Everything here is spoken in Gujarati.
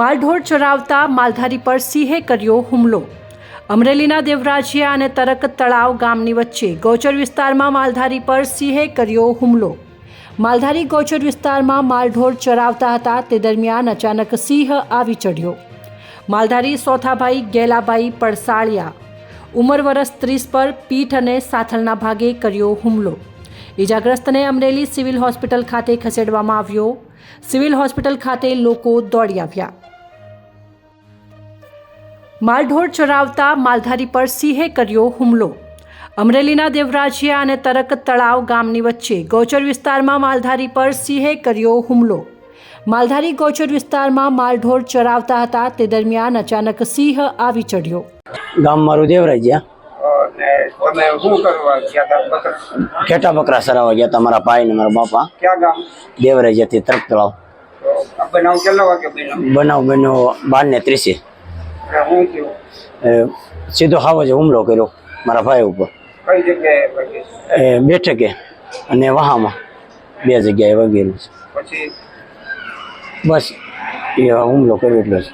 માલઢોર ચરાવતા માલધારી પર સિંહે કર્યો હુમલો. અમરેલીના દેવરાજિયા અને તરક તળાવ ગામની વચ્ચે ગૌચર વિસ્તારમાં માલધારી પર સિંહે કર્યો હુમલો. માલધારી ગૌચર વિસ્તારમાં માલઢોર ચરાવતા હતા તે દરમિયાન અચાનક સિંહ આવી ચઢ્યો. માલધારી સોથાભાઈ ગેલાભાઈ પડસાળિયા ઉંમર વરસ ત્રીસ પર પીઠ અને સાથળના ભાગે કર્યો હુમલો. ઈજાગ્રસ્તને અમરેલી સિવિલ હોસ્પિટલ ખાતે ખસેડવામાં આવ્યો સિવિલ હોસ્પિટલ ખાતે લોકો દોડી આવ્યા. માલઢોર ચરાવતા માલધારી પર સિંહે કર્યો હુમલો. અમરેલીના દેવરાજિયા અને તરક તળાવ ગામની વચ્ચે ગૌચર વિસ્તારમાં માલધારી પર સિંહે કર્યો હુમલો. માલધારી ગૌચર વિસ્તારમાં માલઢોર ચરાવતા હતા. તે દરમિયાન અચાનક સિંહ આવી ચડ્યો. ગામ મારું દેવરાજ્યા. તમે શું કરવા ગયા હતા બકરા? ખેટા બકરા સરાવા ગયા હતા મારા ભાઈ ને મારા બાપા. ક્યાં ગામ? દેવરાજ્યાથી તરફ તળાવ બનાવ કેટલા વાગે બનાવ બન્યો બાર ને ત્રીસે સીધો હાવો જ હુમલો કર્યો મારા ભાઈ ઉપર. કઈ જગ્યાએ બેઠકે અને વહામાં બે જગ્યાએ વગેરે. છે પછી? બસ એ હુમલો કર્યો એટલો છે